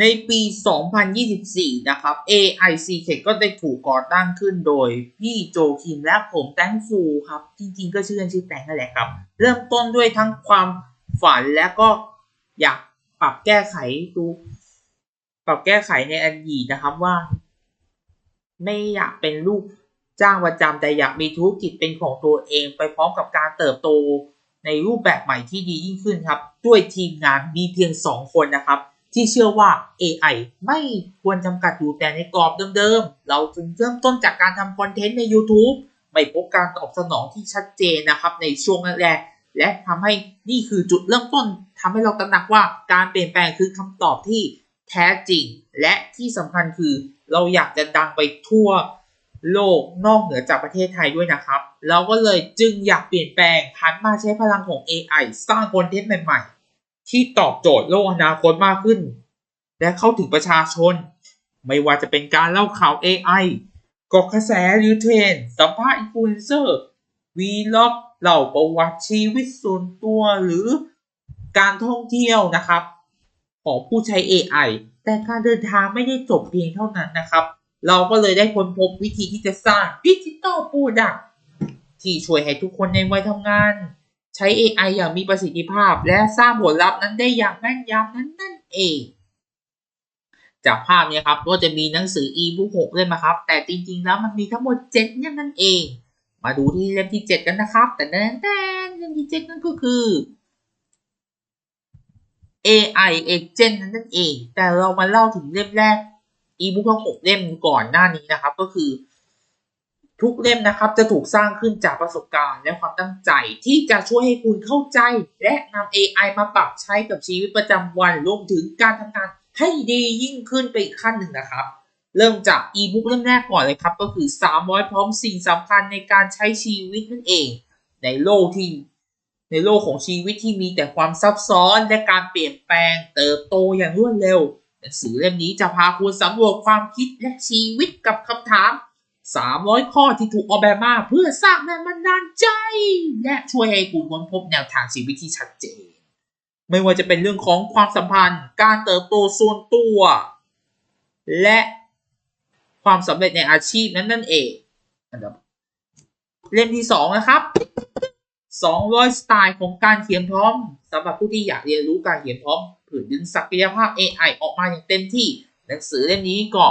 ในปี 2024 นะครับ AI Secret ก็ได้ถูกก่อตั้งขึ้นโดยพี่โจคิมและผมแตงฟูครับ จริงๆ ก็ชื่อเล่นชื่อแตงนั่นแหละครับ เริ่มต้นด้วยทั้งความฝันและก็อยากปรับแก้ไขดู ปรับแก้ไขในอดีตนะครับว่า ไม่อยากเป็นลูกจ้างประจำแต่อยากมีธุรกิจเป็นของตัวเองไปพร้อมกับการเติบโตในรูปแบบใหม่ที่ดียิ่งขึ้นครับ ด้วยทีมงานมีเพียง 2 คนนะครับ ที่เชื่อว่า AI ไม่ควรจำกัดอยู่แต่ในกรอบเดิมๆ เราจึงเริ่มต้นจากการทำคอนเทนต์ใน YouTube ไม่พบการตอบสนองที่ชัดเจนนะครับในช่วงแรกและทำให้นี่คือจุดเริ่มต้นทำให้เราตระหนักว่าการเปลี่ยนแปลงคือคำตอบที่แท้จริง และที่สำคัญคือเราอยากจะดังไปทั่วโลกนอกเหนือจากประเทศไทยด้วยนะครับ เราก็เลยจึงอยากเปลี่ยนแปลงหันมาใช้พลังของ AI สร้างคอนเทนต์ใหม่ๆ ที่ตอบโจทย์โลกอนาคตมากขึ้น และเข้าถึงประชาชน ไม่ว่าจะเป็นการเล่าข่าว AI กอกระแสหรือเทรนสัมภาษณ์อินฟลูเอนเซอร์วีล็อกเล่าประวัติชีวิตส่วนตัวหรือการท่องเที่ยวนะครับ ของผู้ใช้ AI แต่การเดินทางไม่ได้จบเพียงเท่านั้นนะครับ เราก็เลยได้ค้นพบวิธีที่จะสร้างดิจิตอลโปรดักที่ช่วยให้ทุกคนในวัยทำงาน ใช้ AI อย่างมีประสิทธิภาพ และสร้างผลลัพธ์นั้นได้อย่างแม่นยำนั้นนั่นเอง จากภาพเนี้ครับก็จะมีหนังสือ e-book 6เล่มนะครับ แต่จริงๆแล้วมันมีทั้งหมด7เล่มนั่นเอง มาดูที่เล่มที่ 7 กันนะครับ แต่แน่แต่เล่มที่ 7 นั่นก็คือ AI Agent นั่นเอง แต่เรามาเล่าถึงเล่มแรก e-book ทั้ง6เล่มก่อนหน้านี้นะครับ ก็คือ ทุกเล่มนะครับจะถูกสร้างขึ้นจากประสบการณ์และความตั้งใจ ที่จะช่วยให้คุณเข้าใจ และนำ AI มาปรับใช้กับชีวิตประจำวันรวมถึงการทำงานให้ดียิ่งขึ้นไปอีกขั้นหนึ่งนะครับ เริ่มจาก e-book เล่มแรกก่อนเลยครับ ก็คือ 300 พร้อมสิ่งสำคัญในการใช้ชีวิตนั่นเอง ในโลกที่ ในโลกของชีวิตที่มีแต่ความซับซ้อนและการเปลี่ยนแปลงเติบโตอย่างรวดเร็วหนังสือเล่มนี้จะพาคุณสำรวจความคิดและชีวิตกับคำถาม 300 ข้อที่ถูกออกแบบมาเพื่อสร้างแรงบันดาลใจ และช่วยให้คุณค้นพบแนวทางชีวิตที่ชัดเจน ไม่ว่าจะเป็นเรื่องของความสัมพันธ์ การเติบโตส่วนตัว และความสำเร็จในอาชีพนั้นนั่นเองอันดับเล่มที่สองนะครับ 200 สไตล์ของการเขียนพร้อมสำหรับผู้ที่อยากเรียนรู้การเขียนพร้อมเพื่อดึงศักยภาพ AI ออกมาอย่างเต็มที่ หนังสือเล่มนี้ก็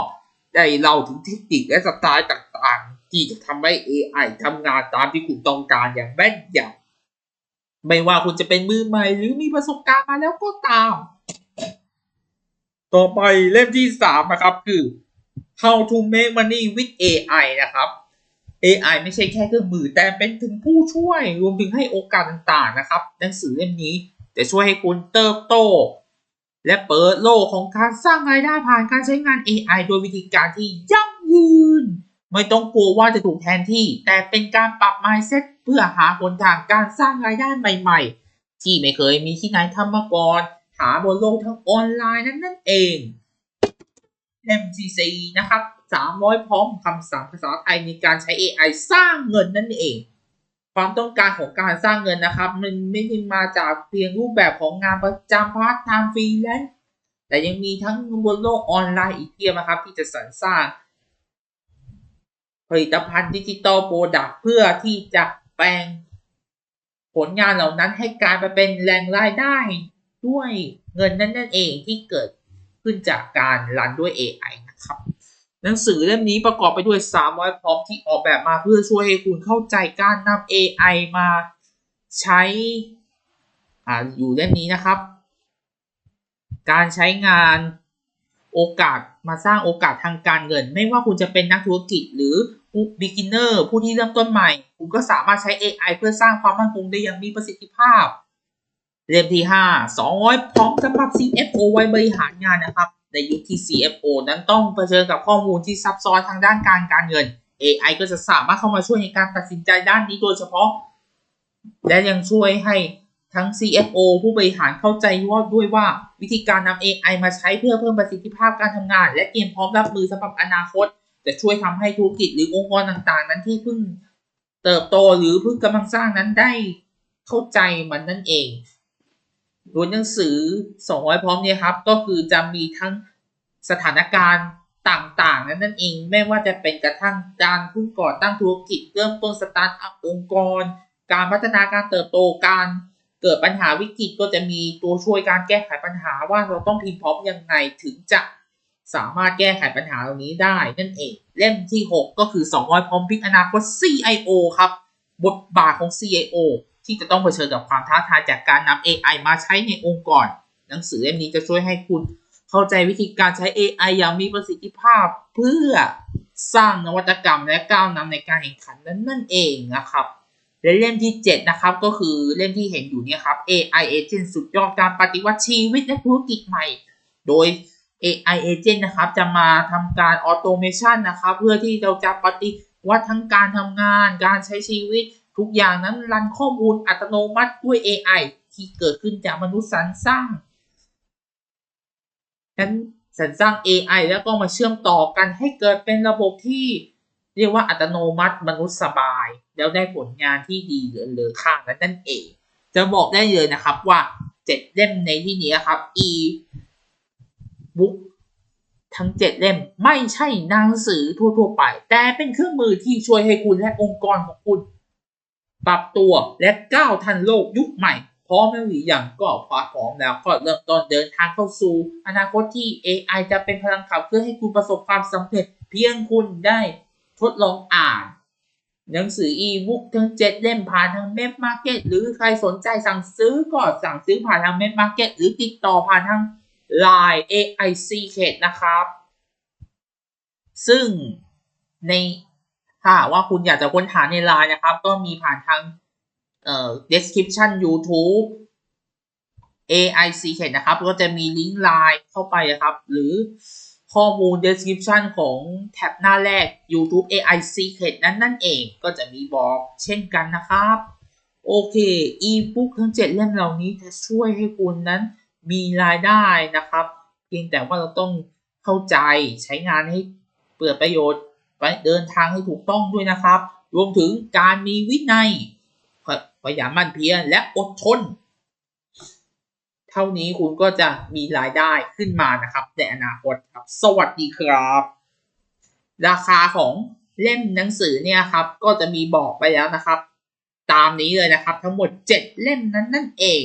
ได้เล่าถึงเทคนิคและสไตล์ต่างๆ ที่จะทำให้ AI ทำงานตามที่คุณต้องการอย่างแม่นยำไม่ว่าคุณจะเป็นมือใหม่หรือมีประสบการณ์มาแล้วก็ตาม ต่อไปเล่มที่สามนะครับคือ How to make money with AI นะครับ AI ไม่ใช่แค่เครื่องมือแต่เป็นถึงผู้ช่วยรวมถึงให้โอกาสต่างๆนะครับ หนังสือเล่มนี้จะช่วยให้คุณเติบโต และเปิดโลกของการสร้างรายได้ผ่านการใช้งาน AI โดยวิธีการที่ยั่งยืน ไม่ต้องกลัวว่าจะถูกแทนที่ แต่เป็นการปรับ mindset เพื่อหาหนทางการสร้างรายได้ใหม่ๆ ที่ไม่เคยมีที่ไหนทำมาก่อน หาบนโลกทั้งออนไลน์นั้นนั่นเอง MCC นะครับ 300 พร้อมคำศัพท์ภาษาไทยในการใช้ AI สร้างเงินนั่นเอง ความต้องการของการสร้างเงินนะครับ มันไม่ได้มาจากเพียงรูปแบบของงานประจำพาร์ทไทม์ฟรีแลนซ์แต่ยังมีทั้งบนโลกออนไลน์อีกเพียบนะครับ ที่จะสรรสร้าง ผลิตภัณฑ์ดิจิตอลโปรดักต์เพื่อที่จะแปลงผลงานเหล่านั้นให้กลายมาเป็นแหล่งรายได้ด้วยเงินนั่นนั่นเองที่เกิดขึ้นจากการรันด้วย AI นะครับ หนังสือเล่มนี้ประกอบไปด้วย 300 พร้อมที่ออกแบบมาเพื่อช่วยให้คุณเข้าใจการนำ AI มาใช้อ่าอยู่เล่มนี้นะครับ การใช้งานโอกาสมาสร้างโอกาสทางการเงิน ไม่ว่าคุณจะเป็นนักธุรกิจหรือผู้ beginner ผู้ที่เริ่มต้นใหม่ คุณก็สามารถใช้ AI เพื่อสร้างความมั่นคงได้อย่างมีประสิทธิภาพ เล่มที่ 5 200 พร้อมสำหรับ CFO ไว้บริหารงานนะครับ ในยุคที่ CFO นั้นต้องเผชิญกับข้อมูลที่ซับซ้อนทางด้านการการเงิน AI ก็จะสามารถเข้ามาช่วยในการตัดสินใจด้านนี้โดยเฉพาะ และยังช่วยให้ทั้ง CFO ผู้บริหารเข้าใจว่าด้วยว่าวิธีการนำ AI มาใช้เพื่อเพิ่มประสิทธิภาพการทำงาน และเตรียมพร้อมรับมือสำหรับอนาคต จะช่วยทำให้ธุรกิจหรือองค์กรต่างๆ นั้นที่เพิ่งเติบโตหรือเพิ่งกำลังสร้างนั้นได้เข้าใจมันนั่นเอง โดยหนังสือ200พร้อมเนี่ยครับ ก็คือจะมีทั้งสถานการณ์ต่างๆ นั้นนั่นเอง ไม่ว่าจะเป็นกระทั่งการพิ่งก่อตั้งธุรกิจเริ่มต้นสตาร์ทอัพองค์กร การพัฒนาการเติบโตการเกิดปัญหาวิกฤตก็จะมีตัวช่วยการแก้ไขปัญหาว่าเราต้องพิมพ์พร้อมยังไงถึงจะสามารถแก้ไขปัญหาเหล่านี้ได้นั่นเอง เล่มที่ 6 ก็คือ 200 พร้อมพิกอนาคต CIO ครับ บทบาทของ CIO ที่จะต้องเผชิญกับความท้าทายจากการนำ AI มาใช้ในองค์กร หนังสือเล่มนี้จะช่วยให้คุณเข้าใจวิธีการใช้ AI อย่างมีประสิทธิภาพเพื่อสร้างนวัตกรรมและก้าวนำในการแข่งขันนั้นนั่นเองนะครับและเล่มที่ 7 นะครับ ก็คือเล่มที่เห็นอยู่เนี่ยครับ AI Agent สุดยอดการปฏิวัติชีวิตและธุรกิจใหม่ โดย AI Agent นะครับ จะมาทำการออโตเมชันนะครับ เพื่อที่เราจะปฏิวัติทั้งการทำงาน การใช้ชีวิต ทุกอย่างนั้นรันข้อมูลอัตโนมัติด้วย AI ที่เกิดขึ้นจากมนุษย์สรรสร้างนั้นสรรสร้าง AI แล้วก็มาเชื่อมต่อกันให้เกิดเป็นระบบที่เรียกว่าอัตโนมัติมนุษย์สบาย แล้วได้ผลงานที่ดีเหลือเลอค่านั้นนั่นเอง จะบอกได้เลยนะครับว่าเจ็ดเล่มในที่นี้ครับ e บุ๊กทั้งเจ็ดเล่มไม่ใช่หนังสือทั่วๆไป แต่เป็นเครื่องมือที่ช่วยให้คุณและองค์กรของคุณ ปรับตัวและก้าวทันโลกยุคใหม่ พร้อมแล้วหรือยังก็พร้อมแล้วก็เริ่มต้นเดินทางเข้าสู่ อนาคตที่ AI จะเป็นพลังขับเคลื่อนให้คุณประสบความสำเร็จ เพียงคุณได้ทดลองอ่าน หนังสืออีบุ๊กทั้งเจ็ดเล่มผ่านทางเมมมาร์เก็ตหรือใครสนใจสั่งซื้อก็สั่งซื้อผ่านทางเมมมาร์เก็ตหรือติดต่อผ่านทาง Line AIC เขตนะครับ ซึ่งใน ถ้าว่าคุณอยากจะค้นหาใน Line นะครับ ก็มีผ่านทางเอ่อ description YouTube AIC เขตนะครับ ก็จะมีลิงก์ Line เข้าไปนะครับ หรือข้อมูล description ของแท็บหน้าแรก YouTube AI Secret นั้นนั่นเองก็จะมีบอกเช่นกันนะครับ โอเค e-book ทั้ง 7 เล่มเหล่านี้จะช่วยให้คุณนั้นมีรายได้นะครับ เพียงแต่ว่าเราต้องเข้าใจใช้งานให้เปิดประโยชน์ ไปเดินทางให้ถูกต้องด้วยนะครับ รวมถึงการมีวินัยพยายามมั่นเพียรและอดทน เท่านี้คุณก็จะมีรายได้ขึ้นมานะครับในอนาคตครับ สวัสดีครับ ราคาของเล่มหนังสือเนี่ยครับ ก็จะมีบอกไปแล้วนะครับ ตามนี้เลยนะครับ ทั้งหมด 7 เล่มนั้นนั่นเอง